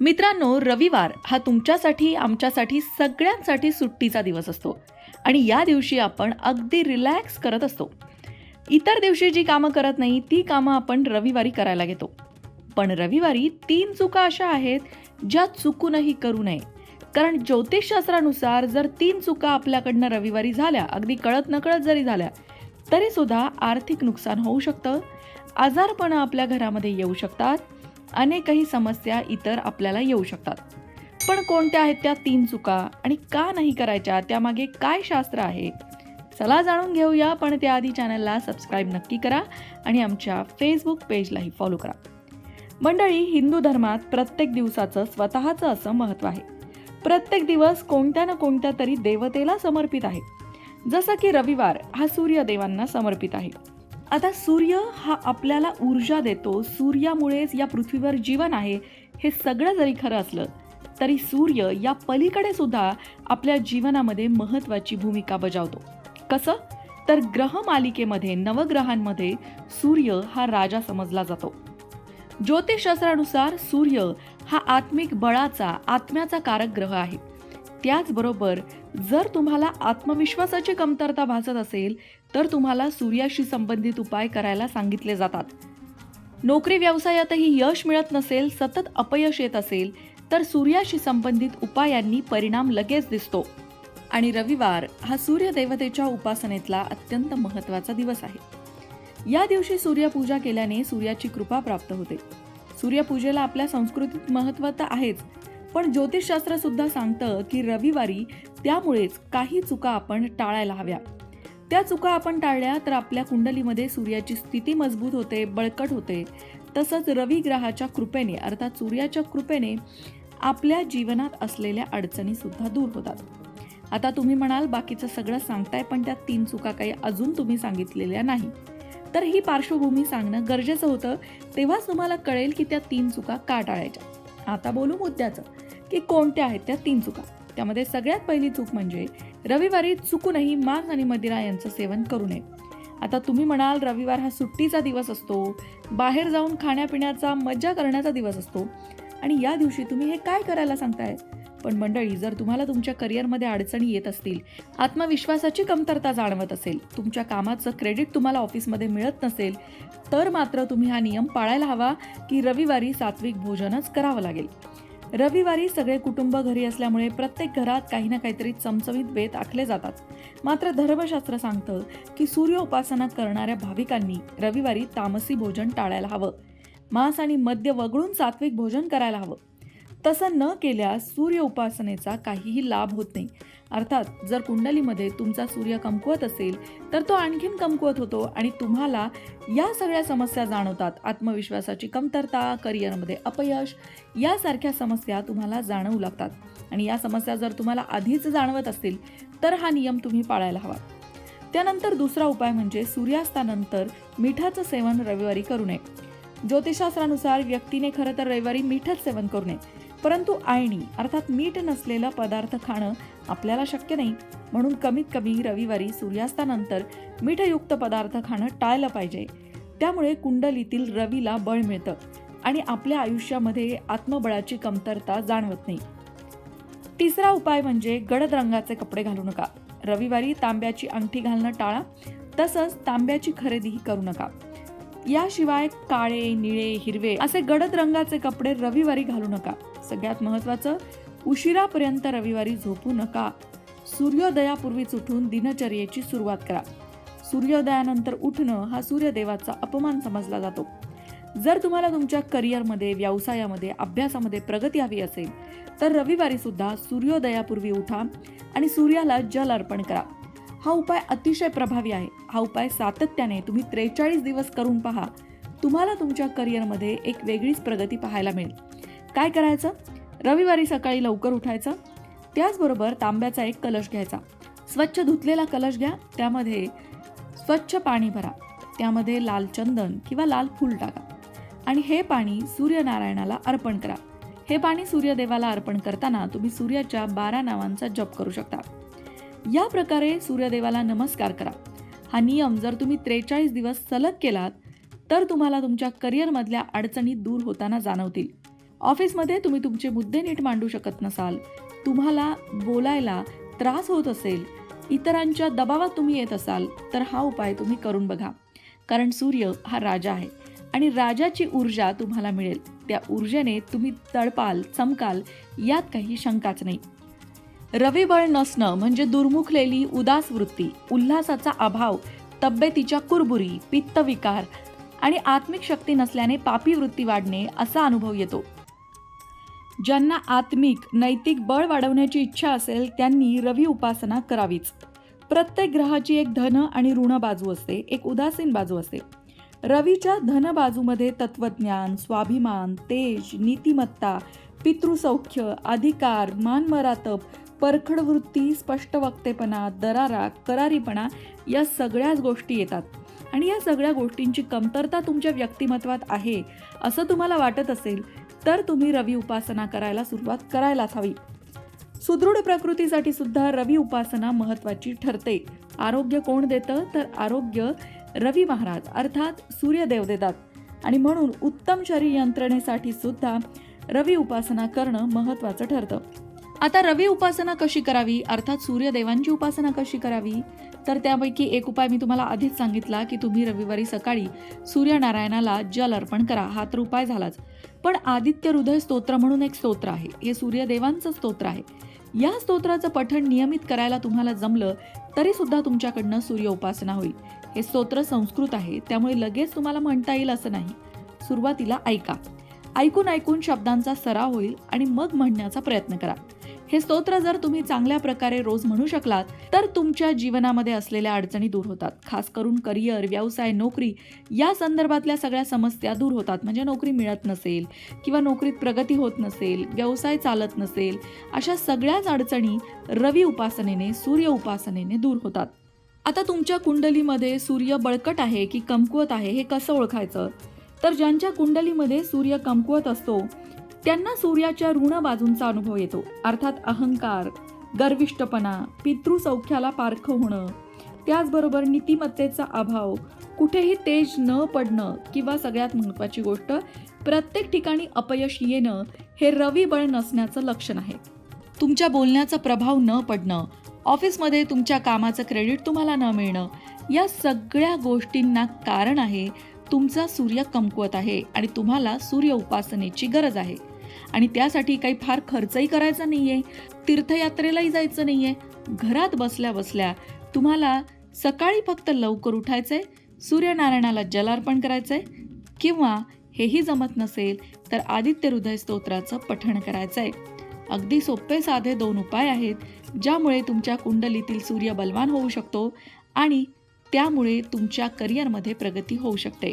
मित्रांनो रविवार हा तुमच्यासाठी आमच्यासाठी सगळ्यांसाठी सुट्टीचा दिवस असतो. आणि या दिवशी आपण अगदी रिलॅक्स करत असतो. इतर दिवशी जी कामं करत नाही ती कामं आपण रविवारी करायला घेतो. पण रविवारी तीन चुका अशा आहेत ज्या चुकूनही करू नये. कारण ज्योतिषशास्त्रानुसार जर तीन चुका आपल्याकडनं रविवारी झाल्या अगदी कळत नकळत जरी झाल्या तरी सुद्धा आर्थिक नुकसान होऊ शकतं. आजारपणं आपल्या घरामध्ये येऊ शकतात. अनेकही समस्या इतर आपल्याला येऊ शकतात. पण कोणत्या आहेत त्या तीन चुका आणि का नाही करायच्या? त्यामागे काय शास्त्र आहे? चला जाणून घेऊया पण त्याआधी चॅनलला सबस्क्राईब नक्की करा आणि आमच्या फेसबुक पेजलाही फॉलो करा. मंडळी हिंदू धर्मात प्रत्येक दिवसाचं स्वतःचं असं महत्त्व आहे. प्रत्येक दिवस कोणत्या ना कोणत्या तरी देवतेला समर्पित आहे. जसं की रविवार हा सूर्यदेवांना समर्पित आहे. आता सूर्य हा आपल्याला ऊर्जा देतो. सूर्यामुळेच या पृथ्वीवर जीवन आहे. हे सगळं जरी खरं असलं तरी सूर्य या पलीकडे सुद्धा आपल्या जीवनामध्ये महत्त्वाची भूमिका बजावतो. कसं? तर ग्रह मालिकेमध्ये नवग्रहांमध्ये सूर्य हा राजा समजला जातो. ज्योतिषशास्त्रानुसार सूर्य हा आत्मिक बळाचा आत्म्याचा कारक ग्रह आहे. त्याचबरोबर जर तुम्हाला आत्मविश्वासाची कमतरता भासत असेल तर तुम्हाला सूर्याशी संबंधित उपाय करायला सांगितले जातात. नोकरी व्यवसायातही यश मिळत नसेल सतत अपयश येत असेल तर सूर्याशी संबंधित उपायांनी परिणाम लगेच दिसतो. आणि रविवार हा सूर्यदेवतेच्या उपासनेतला अत्यंत महत्त्वाचा दिवस आहे. या दिवशी सूर्यपूजा केल्याने सूर्याची कृपा प्राप्त होते. सूर्यपूजेला आपल्या संस्कृतीत महत्त्व तर आहेच पण ज्योतिषशास्त्र सुद्धा सांगतं की रविवारी त्यामुळेच काही चुका आपण टाळायला हव्या. त्या चुका आपण टाळल्या तर आपल्या कुंडलीमध्ये सूर्याची स्थिती मजबूत होते बळकट होते. तसंच रवी ग्रहाच्या कृपेने अर्थात सूर्याच्या कृपेने आपल्या जीवनात असलेल्या अडचणी सुद्धा दूर होतात. आता तुम्ही म्हणाल बाकीचं सगळं सांगताय पण त्या तीन चुका काही अजून तुम्ही सांगितलेल्या नाही. तर ही पार्श्वभूमी सांगणं गरजेचं होतं. तेव्हाच तुम्हाला कळेल की त्या तीन चुका का टाळायच्या. आता बोलू मुद्द्याचं. की कोणत्या आहेत त्या तीन चुका. त्यामध्ये सगळ्यात पहिली चूक म्हणजे रविवारी चुकूनही मांस आणि मदिरा यांचं सेवन करू नये. आता तुम्ही म्हणाल रविवार हा सुट्टीचा दिवस असतो बाहेर जाऊन खाण्यापिण्याचा मज्जा करण्याचा दिवस असतो. आणि या दिवशी तुम्ही हे काय करायला सांगताय? पण मंडळी जर तुम्हाला तुमच्या करिअरमध्ये अडचणी येत असतील आत्मविश्वासाची कमतरता जाणवत असेल तुमच्या कामाचं क्रेडिट तुम्हाला ऑफिसमध्ये मिळत नसेल तर मात्र तुम्ही हा नियम पाळायला हवा की रविवारी सात्विक भोजनच करावं लागेल. रविवारी सगळे कुटुंब घरी असल्यामुळे प्रत्येक घरात काही ना काहीतरी चमचमीत बेत आखले जातात. मात्र धर्मशास्त्र सांगतं की सूर्य उपासना करणाऱ्या भाविकांनी रविवारी तामसी भोजन टाळायला हवं. मांस आणि मद्य वगळून सात्विक भोजन करायला हवं. तसं न केल्यास सूर्य उपासनेचा काहीही लाभ होत नाही. अर्थात जर कुंडलीमध्ये तुमचा सूर्य कमकुवत असेल तर तो आणखीन कमकुवत होतो आणि तुम्हाला या सगळ्या समस्या जाणवतात. आत्मविश्वासाची कमतरता करिअरमध्ये अपयश यासारख्या समस्या तुम्हाला जाणवू लागतात. आणि या समस्या जर तुम्हाला आधीच जाणवत असतील तर हा नियम तुम्ही पाळायला हवा. त्यानंतर दुसरा उपाय म्हणजे सूर्यास्तानंतर मिठाचं सेवन रविवारी करू नये. ज्योतिषशास्त्रानुसार व्यक्तीने खरं तर रविवारी मिठच सेवन करू नये. परंतु आळणी अर्थात मीठ नसलेला पदार्थ खाणं आपल्याला शक्य नाही. म्हणून कमीत कमी रविवारी सूर्यास्तानंतर मीठयुक्त पदार्थ खाणं टाळलं पाहिजे. त्यामुळे कुंडलीतील रवीला बळ मिळतं आणि आपल्या आयुष्यामध्ये आत्मबळाची कमतरता जाणवत नाही. तिसरा उपाय म्हणजे गडद रंगाचे कपडे घालू नका. रविवारी तांब्याची अंगठी घालणं टाळा तसंच तांब्याची खरेदीही करू नका. याशिवाय काळे निळे हिरवे असे गडद रंगाचे कपडे रविवारी घालू नका. सगळ्यात महत्त्वाचं उशिरापर्यंत रविवारी झोपू नका. सूर्योदयापूर्वीच उठून दिनचर्येची सुरुवात करा. सूर्योदयानंतर उठणं हा सूर्यदेवाचा अपमान समजला जातो. जर तुम्हाला तुमच्या करिअरमध्ये व्यवसायामध्ये अभ्यासामध्ये प्रगती हवी असेल तर रविवारी सुद्धा सूर्योदयापूर्वी उठा आणि सूर्याला जल अर्पण करा. हा उपाय अतिशय प्रभावी आहे. हा उपाय सातत्याने तुम्ही त्रेचाळीस दिवस करून पहा. तुम्हाला तुमच्या करिअरमध्ये एक वेगळीच प्रगती पाहायला मिळेल. काय करायचं? रविवारी सकाळी लवकर उठायचं. त्याचबरोबर तांब्याचा एक कलश घ्यायचा. स्वच्छ धुतलेला कलश घ्या. त्यामध्ये स्वच्छ पाणी भरा. त्यामध्ये लाल चंदन किंवा लाल फूल टाका. आणि हे पाणी सूर्यनारायणाला अर्पण करा. हे पाणी सूर्यदेवाला अर्पण करताना तुम्ही सूर्याच्या बारा नावांचा जप करू शकता. या प्रकारे सूर्यदेवाला नमस्कार करा. हा नियम जर तुम्ही त्रेचाळीस दिवस सलग केलात तर तुम्हाला तुमच्या करिअरमधल्या अडचणी दूर होताना जाणवतील. ऑफिसमध्ये तुम्ही तुमचे मुद्दे नीट मांडू शकत नसाल तुम्हाला बोलायला त्रास होत असेल इतरांच्या दबावात तुम्ही येत असाल तर हा उपाय तुम्ही करून बघा. कारण सूर्य हा राजा आहे आणि राजाची ऊर्जा तुम्हाला मिळेल. त्या ऊर्जेने तुम्ही तळपाल चमकाल यात काही शंकाच नाही. रविबळ नसणं म्हणजे दुर्मुखलेली उदास वृत्ती उल्हासाचा अभाव तब्येतीच्या कुरबुरी पित्तविकार आणि आत्मिक शक्ती नसल्याने पापी वृत्ती वाढणे असा अनुभव येतो. ज्यांना आत्मिक नैतिक बळ वाढवण्याची इच्छा असेल त्यांनी रवी उपासना करावीच. प्रत्येक ग्रहाची एक धन आणि ऋण बाजू असते एक उदासीन बाजू असते. रवीच्या धन बाजूमध्ये तत्वज्ञान स्वाभिमान तेज नीतिमत्ता पितृसौख्य अधिकार मानमरातप परखड वृत्ती स्पष्ट वक्तेपणा दरारा करारीपणा या सगळ्याच गोष्टी येतात. आणि या सगळ्या गोष्टींची कमतरता तुमच्या व्यक्तिमत्वात आहे असं तुम्हाला वाटत असेल तर तुम्ही रवी उपासना करायला सुरुवात करायलाच हवी. सुदृढ प्रकृतीसाठी सुद्धा रवी उपासना महत्त्वाची ठरते. आरोग्य कोण देतं? तर आरोग्य रवी महाराज अर्थात सूर्यदेव देतात. आणि म्हणून उत्तम शरीर यंत्रणेसाठी सुद्धा रवी उपासना करणं महत्त्वाचं ठरतं. आता रवी उपासना कशी करावी? अर्थात सूर्यदेवांची उपासना कशी करावी? तर त्यापैकी एक उपाय मी तुम्हाला आधीच सांगितला की तुम्ही रविवारी सकाळी सूर्यनारायणाला जल अर्पण करा. हा तर उपाय झालाच. पण आदित्य हृदय स्तोत्र म्हणून एक स्तोत्र आहे. हे सूर्यदेवांचं स्तोत्र आहे. या स्तोत्राचं पठण नियमित करायला तुम्हाला जमलं तरी सुद्धा तुमच्याकडनं सूर्य उपासना होईल. हे स्तोत्र संस्कृत आहे. त्यामुळे लगेच तुम्हाला म्हणता येईल असं नाही. सुरुवातीला ऐका. ऐकून ऐकून शब्दांचा सराव होईल आणि मग म्हणण्याचा प्रयत्न करा. हे स्तोत्र जर तुम्ही चांगल्या प्रकारे रोज म्हणू शकलात तर तुमच्या जीवनामध्ये असलेल्या अडचणी दूर होतात. खास करून करिअर व्यवसाय नोकरी या संदर्भातल्या सगळ्या समस्या दूर होतात. म्हणजे नोकरी मिळत नसेल किंवा नोकरीत प्रगती होत नसेल व्यवसाय चालत नसेल अशा सगळ्याच अडचणी रवी उपासनेने सूर्य उपासनेने दूर होतात. आता तुमच्या कुंडलीमध्ये सूर्य बळकट आहे की कमकुवत आहे हे कसं ओळखायचं? तर ज्यांच्या कुंडलीमध्ये सूर्य कमकुवत असतो त्यांना सूर्याच्या ऋण बाजूंचा अनुभव येतो. अर्थात अहंकार गर्विष्टपणा पितृसौख्याला पारखं होणं त्याचबरोबर नीतिमत्तेचा अभाव कुठेही तेज न पडणं किंवा सगळ्यात महत्त्वाची गोष्ट प्रत्येक ठिकाणी अपयश येणं हे रवी बळ नसण्याचं लक्षण आहे. तुमच्या बोलण्याचा प्रभाव न पडणं ऑफिसमध्ये तुमच्या कामाचं क्रेडिट तुम्हाला न मिळणं या सगळ्या गोष्टींना कारण आहे तुमचा सूर्य कमकुवत आहे आणि तुम्हाला सूर्य उपासनेची गरज आहे. आणि त्यासाठी काही फार खर्चही करायचा नाही आहे तीर्थयात्रेलाही जायचं नाही आहे घरात बसल्या बसल्या तुम्हाला सकाळी फक्त लवकर उठायचं आहे सूर्यनारायणाला जलार्पण करायचं आहे किंवा हेही जमत नसेल तर आदित्य हृदय स्तोत्राचं पठण आहे अगदी सोपे साधे दोन उपाय आहेत ज्यामुळे तुमच्या कुंडलीतील सूर्य बलवान होऊ शकतो आणि त्यामुळे तुमच्या करिअरमध्ये प्रगती होऊ शकते.